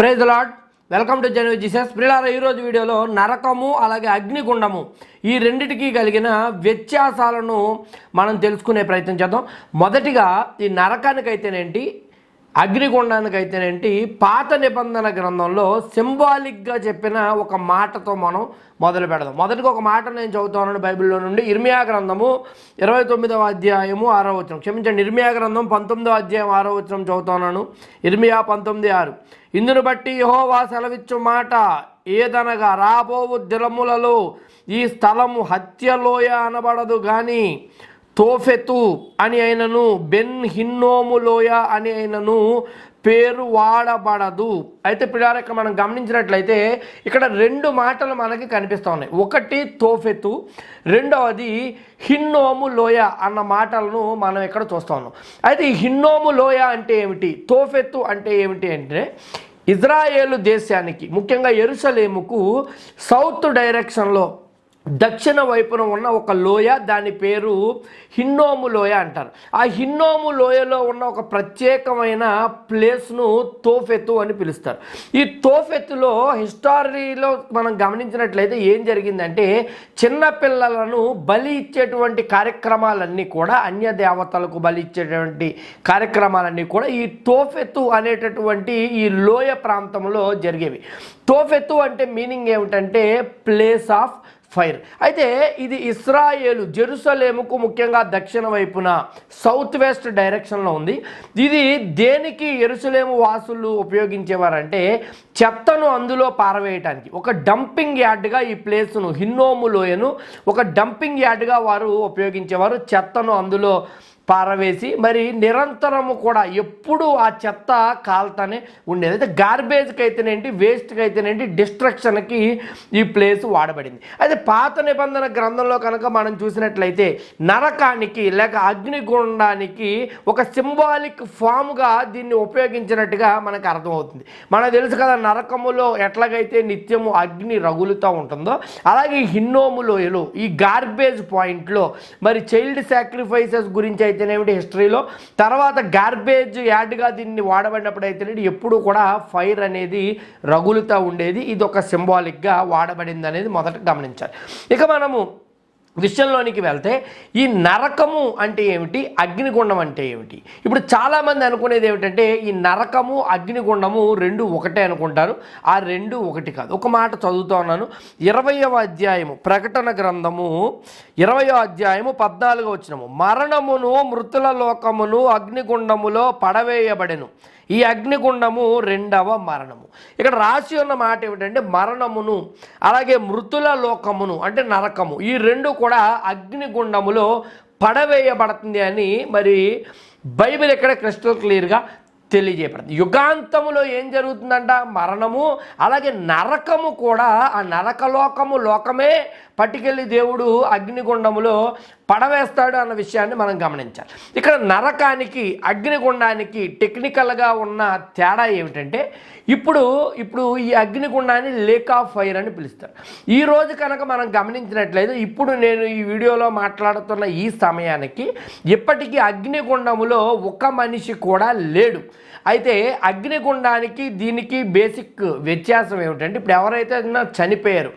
Praise lord welcome to జనవి Jesus ప్రిలార ఈరోజు వీడియోలో నరకము అలాగే అగ్నిగుండము ఈ రెండిటికి కలిగిన వ్యత్యాసాలను మనం తెలుసుకునే ప్రయత్నం చేద్దాం. మొదటిగా ఈ నరకానికైతేనేంటి? అగ్నిగుండానికైతేనేంటి పాత నిబంధన గ్రంథంలో సింబాలిక్గా చెప్పిన ఒక మాటతో మనం మొదలు పెడదాం. మొదటిగా ఒక మాట నేను చదువుతాను బైబిల్లో నుండి ఇర్మియా గ్రంథము ఇరవై తొమ్మిదవ అధ్యాయము ఆరో వచనం. క్షమించండి ఇర్మియా గ్రంథం పంతొమ్మిదవ అధ్యాయం ఆరో వచనం చదువుతున్నాను ఇర్మియా పంతొమ్మిది ఆరు. ఇందును బట్టి యహోవా సెలవిచ్చు మాట ఏదనగా రాబోవు దినములలో ఈ స్థలము హత్యలోయ అనబడదు కానీ తోఫెతు అని అయినను బెన్ హిన్నోములోయ అని అయినను పేరు వాడబడదు. అయితే పిల్లల ఇక్కడ మనం గమనించినట్లయితే ఇక్కడ రెండు మాటలు మనకి కనిపిస్తూ ఉన్నాయి. ఒకటి తోఫెతు రెండవది హిన్నోము లోయ అన్న మాటలను మనం ఇక్కడ చూస్తూ ఉన్నాం. అయితే ఈ హిన్నోము లోయ అంటే ఏమిటి? తోఫెత్తు అంటే ఏమిటి అంటే ఇజ్రాయేలు దేశానికి ముఖ్యంగా ఎరుసలేముకు సౌత్ డైరెక్షన్లో దక్షిణ వైపున ఉన్న ఒక లోయ దాని పేరు హిన్నోము లోయ అంటారు. ఆ హిన్నోము లోయలో ఉన్న ఒక ప్రత్యేకమైన ప్లేస్ను తోఫెత్తు అని పిలుస్తారు. ఈ తోఫెత్తులో హిస్టారీలో మనం గమనించినట్లయితే ఏం జరిగిందంటే చిన్నపిల్లలను బలి ఇచ్చేటువంటి కార్యక్రమాలన్నీ కూడా అన్య దేవతలకు బలి ఇచ్చేటువంటి కార్యక్రమాలన్నీ కూడా ఈ తోఫెత్తు అనేటటువంటి ఈ లోయ ప్రాంతంలో జరిగేవి. తోఫెత్తు అంటే మీనింగ్ ఏమిటంటే ప్లేస్ ఆఫ్ ఫైర్. అయితే ఇది ఇస్రాయేలు జెరూసలేముకు ముఖ్యంగా దక్షిణ వైపున సౌత్ వెస్ట్ డైరెక్షన్లో ఉంది. ఇది దేనికి ఎరుసలేము వాసులు ఉపయోగించేవారంటే చెత్తను అందులో పారవేయటానికి. ఒక డంపింగ్ యార్డ్గా ఈ ప్లేస్ను హిన్నోము లోయను ఒక డంపింగ్ యార్డ్గా వారు ఉపయోగించేవారు. చెత్తను అందులో పారవేసి మరి నిరంతరము కూడా ఎప్పుడు ఆ చెత్త కాలుతానే ఉండేది. అయితే గార్బేజ్కి అయితేనేంటి వేస్ట్కి అయితేనేంటి డిస్ట్రక్షన్కి ఈ ప్లేస్ వాడబడింది. అయితే పాత నిబంధన గ్రంథంలో కనుక మనం చూసినట్లయితే నరకానికి లేక అగ్నిగుండానికి ఒక సింబాలిక్ ఫామ్గా దీన్ని ఉపయోగించినట్టుగా మనకు అర్థమవుతుంది. మనకు తెలుసు కదా నరకములో ఎట్లాగైతే నిత్యము అగ్ని రగులుతూ ఉంటుందో అలాగే హిన్నోములోయలో హిన్నోము ఈ గార్బేజ్ పాయింట్లో మరి చైల్డ్ సాక్రిఫైసెస్ గురించి అయితే అయితేనేమిటి హిస్టరీలో తర్వాత గార్బేజ్ యాడ్గా దీన్ని వాడబడినప్పుడు అయితేనేది ఎప్పుడు కూడా ఫైర్ అనేది రగులుతూ ఉండేది. ఇది ఒక సింబాలిక్గా వాడబడింది అనేది మొదట గమనించాలి. ఇక మనము విషయంలోనికి వెళ్తే ఈ నరకము అంటే ఏమిటి? అగ్నిగుండం అంటే ఏమిటి? ఇప్పుడు చాలామంది అనుకునేది ఏమిటంటే ఈ నరకము అగ్నిగుండము రెండు ఒకటే అనుకుంటారు. ఆ రెండు ఒకటి కాదు. ఒక మాట చదువుతా ఉన్నాను. ఇరవయవ అధ్యాయము ప్రకటన గ్రంథము ఇరవయో అధ్యాయము పద్నాలుగో వచ్చినము మరణమును మృతుల లోకమును అగ్నిగుండములో పడవేయబడెను. ఈ అగ్నిగుండము రెండవ మరణము. ఇక్కడ రాసి ఉన్న మాట ఏమిటంటే మరణమును అలాగే మృతుల లోకమును అంటే నరకము. ఈ రెండు కూడా అగ్నిగుండములో పడవేయబడుతుంది అని మరి బైబిల్ ఇక్కడ క్రిస్టల్ క్లియర్గా తెలియజేయబడింది. యుగాంతములో ఏం జరుగుతుందంట? మరణము అలాగే నరకము కూడా ఆ నరకలోకము లోకమే పట్టుకెళ్ళి దేవుడు అగ్నిగుండములో పడవేస్తాడు అన్న విషయాన్ని మనం గమనించాలి. ఇక్కడ నరకానికి అగ్నిగుండానికి టెక్నికల్గా ఉన్న తేడా ఏమిటంటే ఇప్పుడు ఇప్పుడు ఈ అగ్నిగుండాన్ని లేక్ ఆఫ్ ఫైర్ అని పిలుస్తారు. ఈ రోజు కనుక మనం గమనించినట్లయితే ఇప్పుడు నేను ఈ వీడియోలో మాట్లాడుతున్న ఈ సమయానికి ఇప్పటికీ అగ్నిగుండములో ఒక మనిషి కూడా లేడు. అయితే అగ్నిగుండానికి దీనికి బేసిక్ వ్యత్యాసం ఏమిటంటే ఇప్పుడు ఎవరైతే చనిపోయారు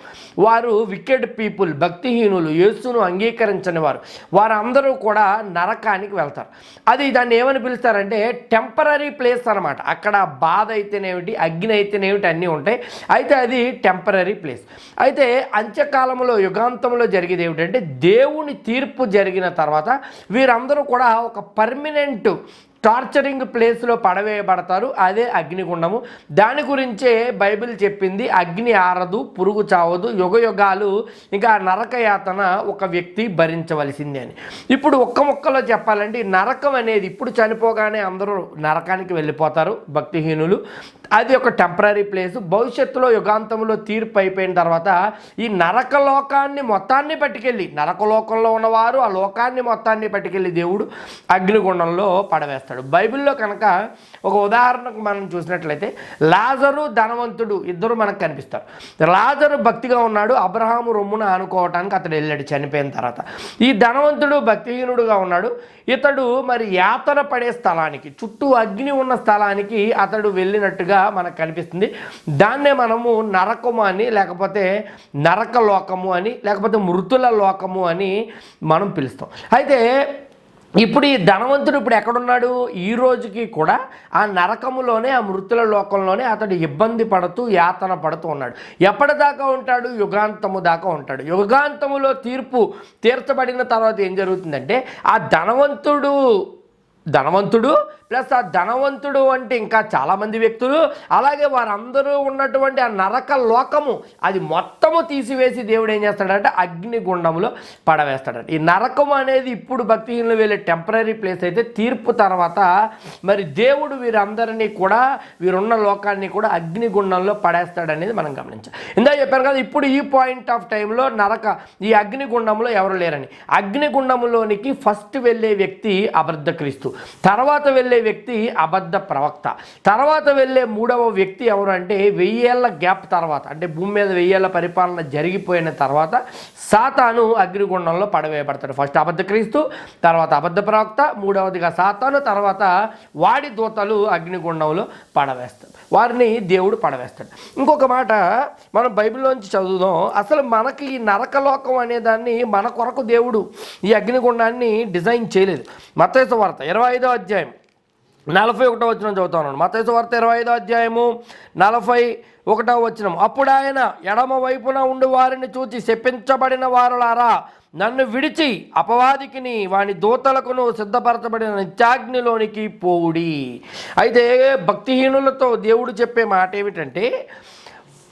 వారు వికెడ్ పీపుల్ భక్తిహీనులు యేసును అంగీకరించని వారు వారందరూ కూడా నరకానికి వెళ్తారు. అది దాన్ని ఏమని పిలుస్తారంటే టెంపరీ ప్లేస్ అనమాట అక్కడ బాధ అయితేనేమిటి? అగ్ని అయితేనేమిటి అన్నీ ఉంటాయి. అయితే అది టెంపరీ ప్లేస్ అయితే అంత్యకాలంలో యుగాంతంలో జరిగేది ఏమిటంటే దేవుని తీర్పు జరిగిన తర్వాత వీరందరూ కూడా ఒక పర్మినెంట్ టార్చరింగ్ ప్లేస్లో పడవేయబడతారు. అదే అగ్నిగుండము. దాని గురించే బైబిల్ చెప్పింది అగ్ని ఆరదు పురుగు చావదు యుగ యుగాలు ఇంకా నరకయాతన ఒక వ్యక్తి భరించవలసిందే అని. ఇప్పుడు ఒక్క మొక్కలో చెప్పాలంటే నరకం అనేది ఇప్పుడు చనిపోగానే అందరూ నరకానికి వెళ్ళిపోతారు భక్తిహీనులు. అది ఒక టెంపరీ ప్లేస్. భవిష్యత్తులో యుగాంతంలో తీర్పు అయిపోయిన తర్వాత ఈ నరకలోకాన్ని మొత్తాన్ని పట్టుకెళ్ళి నరకలోకంలో ఉన్నవారు ఆ లోకాన్ని మొత్తాన్ని పట్టుకెళ్ళి దేవుడు అగ్నిగుండంలో పడవేస్తారు చేస్తాడు. బైబిల్లో కనుక ఒక ఉదాహరణకు మనం చూసినట్లయితే లాజరు ధనవంతుడు ఇద్దరు మనకు కనిపిస్తారు. లాజరు భక్తిగా ఉన్నాడు అబ్రహాము రొమ్మున ఆనుకోవటానికి అతడు వెళ్ళాడు చనిపోయిన తర్వాత. ఈ ధనవంతుడు భక్తిహీనుడుగా ఉన్నాడు. ఇతడు మరి యాతన పడే స్థలానికి చుట్టూ అగ్ని ఉన్న స్థలానికి అతడు వెళ్ళినట్టుగా మనకు కనిపిస్తుంది. దాన్నే మనము నరకము అని లేకపోతే నరక లోకము అని లేకపోతే మృతుల లోకము అని మనం పిలుస్తాం. అయితే ఇప్పుడు ఈ ధనవంతుడు ఇప్పుడు ఎక్కడున్నాడు? ఈ రోజుకి కూడా ఆ నరకములోనే ఆ మృతుల లోకంలోనే అతడు ఇబ్బంది పడుతూ యాతన పడుతూ ఉన్నాడు. ఎప్పటిదాకా ఉంటాడు? యుగాంతము దాకా ఉంటాడు. యుగాంతములో తీర్పు తీర్చబడిన తర్వాత ఏం జరుగుతుందంటే ఆ ధనవంతుడు ధనవంతుడు ప్లస్ ఆ ధనవంతుడు అంటే ఇంకా చాలామంది వ్యక్తులు అలాగే వారందరూ ఉన్నటువంటి ఆ నరక లోకము అది మొత్తము తీసివేసి దేవుడు ఏం చేస్తాడంటే అగ్నిగుండంలో పడవేస్తాడట. ఈ నరకం అనేది ఇప్పుడు భక్తిహీనులు వెళ్ళే టెంపరీ ప్లేస్ అయితే తీర్పు తర్వాత మరి దేవుడు వీరందరినీ కూడా వీరున్న లోకాన్ని కూడా అగ్నిగుండంలో పడేస్తాడనేది మనం గమనించాలి. ఇందా చెప్పారు కదా ఇప్పుడు ఈ పాయింట్ ఆఫ్ టైంలో నరక ఈ అగ్నిగుండంలో ఎవరు లేరని. అగ్నిగుండంలోనికి ఫస్ట్ వెళ్ళే వ్యక్తి అబద్ధ క్రీస్తు తర్వాత వెళ్ళే వ్యక్తి అబద్ధ ప్రవక్త. తర్వాత వెళ్ళే మూడవ వ్యక్తి ఎవరు అంటే వెయ్యేళ్ళ గ్యాప్ తర్వాత అంటే భూమి మీద వెయ్యేళ్ళ పరిపాలన జరిగిపోయిన తర్వాత సాతాను అగ్నిగుండంలో పడవేయబడతాడు. ఫస్ట్ అబద్ధ క్రీస్తు తర్వాత అబద్ధ ప్రవక్త మూడవదిగా సాతాను తర్వాత వాడి దూతలు అగ్నిగుండంలో పడవేస్తాడు వారిని దేవుడు పడవేస్తాడు. ఇంకొక మాట మనం బైబిల్లోంచి చదువుదాం. అసలు మనకి ఈ నరకలోకం అనే దాన్ని మన కొరకు దేవుడు ఈ అగ్నిగుండాన్ని డిజైన్ చేయలేదు. మత వార్త ఇరవై ఐదో అధ్యాయం. నలభై ఒకటో వచ్చిన చదువుతాను మతేసు వార్త ఇరవై ఐదో అధ్యాయము నలభై ఒకటో వచ్చిన అప్పుడు ఆయన ఎడమ వైపున ఉండి వారిని చూచి శపించబడిన వారులారా నన్ను విడిచి అపవాదికిని వాని దూతలకును సిద్ధపరచబడిన నిత్యాగ్నిలోనికి పోవుడి. అయితే భక్తిహీనులతో దేవుడు చెప్పే మాట ఏమిటంటే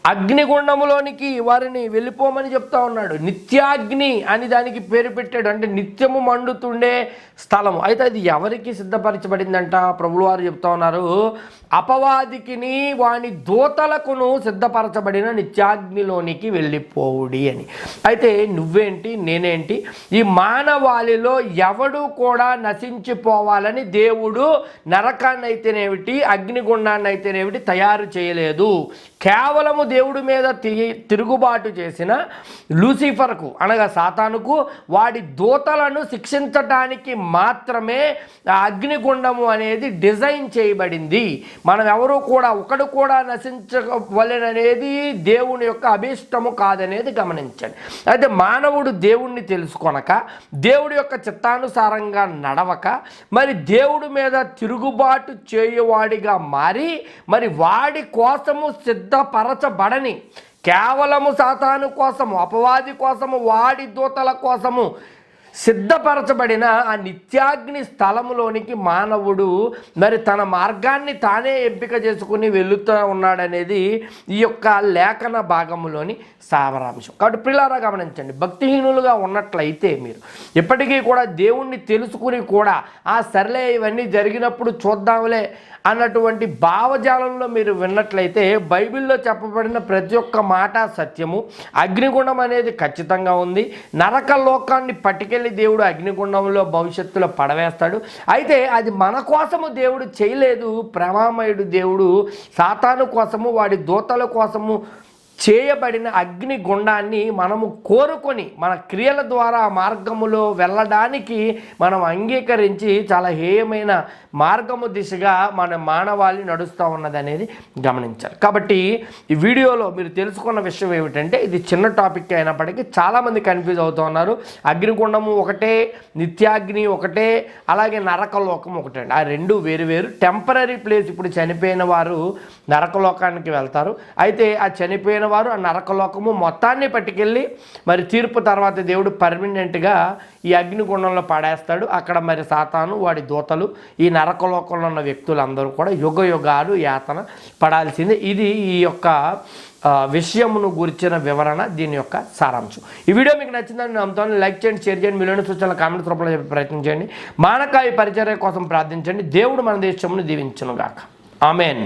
అగ్నిగుండములోనికి వారిని వెళ్ళిపోమని చెప్తా ఉన్నాడు. నిత్యాగ్ని అని దానికి పేరు పెట్టాడు. అంటే నిత్యము మండుతుండే స్థలము. అయితే అది ఎవరికి సిద్ధపరచబడిందంట? ప్రభులు వారు చెప్తా ఉన్నారు. అపవాదికిని వాని దూతలకును సిద్ధపరచబడిన నిత్యాగ్నిలోనికి వెళ్ళిపోవుడి అని. అయితే నువ్వేంటి నేనేంటి? ఈ మానవాళిలో ఎవడు కూడా నశించిపోవాలని దేవుడు నరకాన్ని అయితేనేమిటి అగ్నిగుండాన్ని అయితేనేమిటి తయారు చేయలేదు. కేవలము దేవుడి మీద తి- తిరుగుబాటు చేసిన లూసిఫర్కు అనగా సాతానుకు వాడి దూతలను శిక్షించటానికి మాత్రమే అగ్నిగుండము అనేది డిజైన్ చేయబడింది. మనం ఎవరు కూడా ఒకడు కూడా నశించవలెననేది దేవుని యొక్క అభీష్టము కాదనేది గమనించండి. అయితే మానవుడు దేవుణ్ణి తెలుసుకొనక దేవుడి యొక్క చిత్తానుసారంగా నడవక మరి దేవుడి మీద తిరుగుబాటు చేయువాడిగా మారి మరి వాడి కోసము పడని. కేవలము సాతాను కోసము అపవాది కోసము వాడి దూతల కోసము సిద్ధపరచబడిన ఆ నిత్యాగ్ని స్థలములోనికి మానవుడు మరి తన మార్గాన్ని తానే ఎంపిక చేసుకుని వెళుతూ ఉన్నాడనేది ఈ యొక్క లేఖన భాగములోని సావరాంశం కాబట్టి పిల్లారా గమనించండి భక్తిహీనులుగా ఉన్నట్లయితే మీరు ఇప్పటికీ కూడా దేవుణ్ణి తెలుసుకుని కూడా ఆ సర్లే ఇవన్నీ జరిగినప్పుడు చూద్దాంలే అన్నటువంటి భావజాలంలో మీరు విన్నట్లయితే బైబిల్లో చెప్పబడిన ప్రతి ఒక్క మాట సత్యము. అగ్నిగుణం అనేది ఖచ్చితంగా ఉంది. నరక లోకాన్ని పట్టుకెళ్ళి దేవుడు అగ్నిగుండంలో భవిష్యత్తులో పడవేస్తాడు. అయితే అది మన కోసము దేవుడు చేయలేదు. ప్రేమామయుడు దేవుడు సాతాను కోసము వాడి దూతల కోసము చేయబడిన అగ్ని గుండాన్ని మనము కోరుకొని మన క్రియల ద్వారా మార్గములో వెళ్ళడానికి మనం అంగీకరించి చాలా హేయమైన మార్గము దిశగా మన మానవాళి నడుస్తూ ఉన్నది అనేది గమనించాలి. కాబట్టి ఈ వీడియోలో మీరు తెలుసుకున్న విషయం ఏమిటంటే ఇది చిన్న టాపిక్ అయినప్పటికీ చాలామంది కన్ఫ్యూజ్ అవుతూ ఉన్నారు. అగ్నిగుండము ఒకటే నిత్యాగ్ని ఒకటే అలాగే నరకలోకం ఒకటే ఆ రెండు వేరు వేరు. టెంపరీ ప్లేస్ ఇప్పుడు చనిపోయిన వారు నరకలోకానికి వెళ్తారు. అయితే ఆ చనిపోయిన వారు ఆ నరకలోకము మొత్తాన్ని పట్టుకెళ్ళి మరి తీర్పు తర్వాత దేవుడు పర్మనెంట్గా ఈ అగ్నిగుండంలో పడేస్తాడు. అక్కడ మరి సాతాను వాడి దూతలు ఈ నరకలోకంలో ఉన్న వ్యక్తులందరూ కూడా యుగ యుగాలు యాతన పడాల్సిందే. ఇది ఈ యొక్క విషయమును గురించిన వివరణ దీని యొక్క సారాంశం. ఈ వీడియో మీకు నచ్చిందని నమ్ముతాను. లైక్ చేయండి షేర్ చేయండి మిలియన్ సూచనలు కామెంట్స్ రూపంలో చెప్పి ప్రయత్నం చేయండి. మానకాయ పరిచర్య కోసం ప్రార్థించండి. దేవుడు మన దేశమును దీవించునుగాక. ఆమెన్.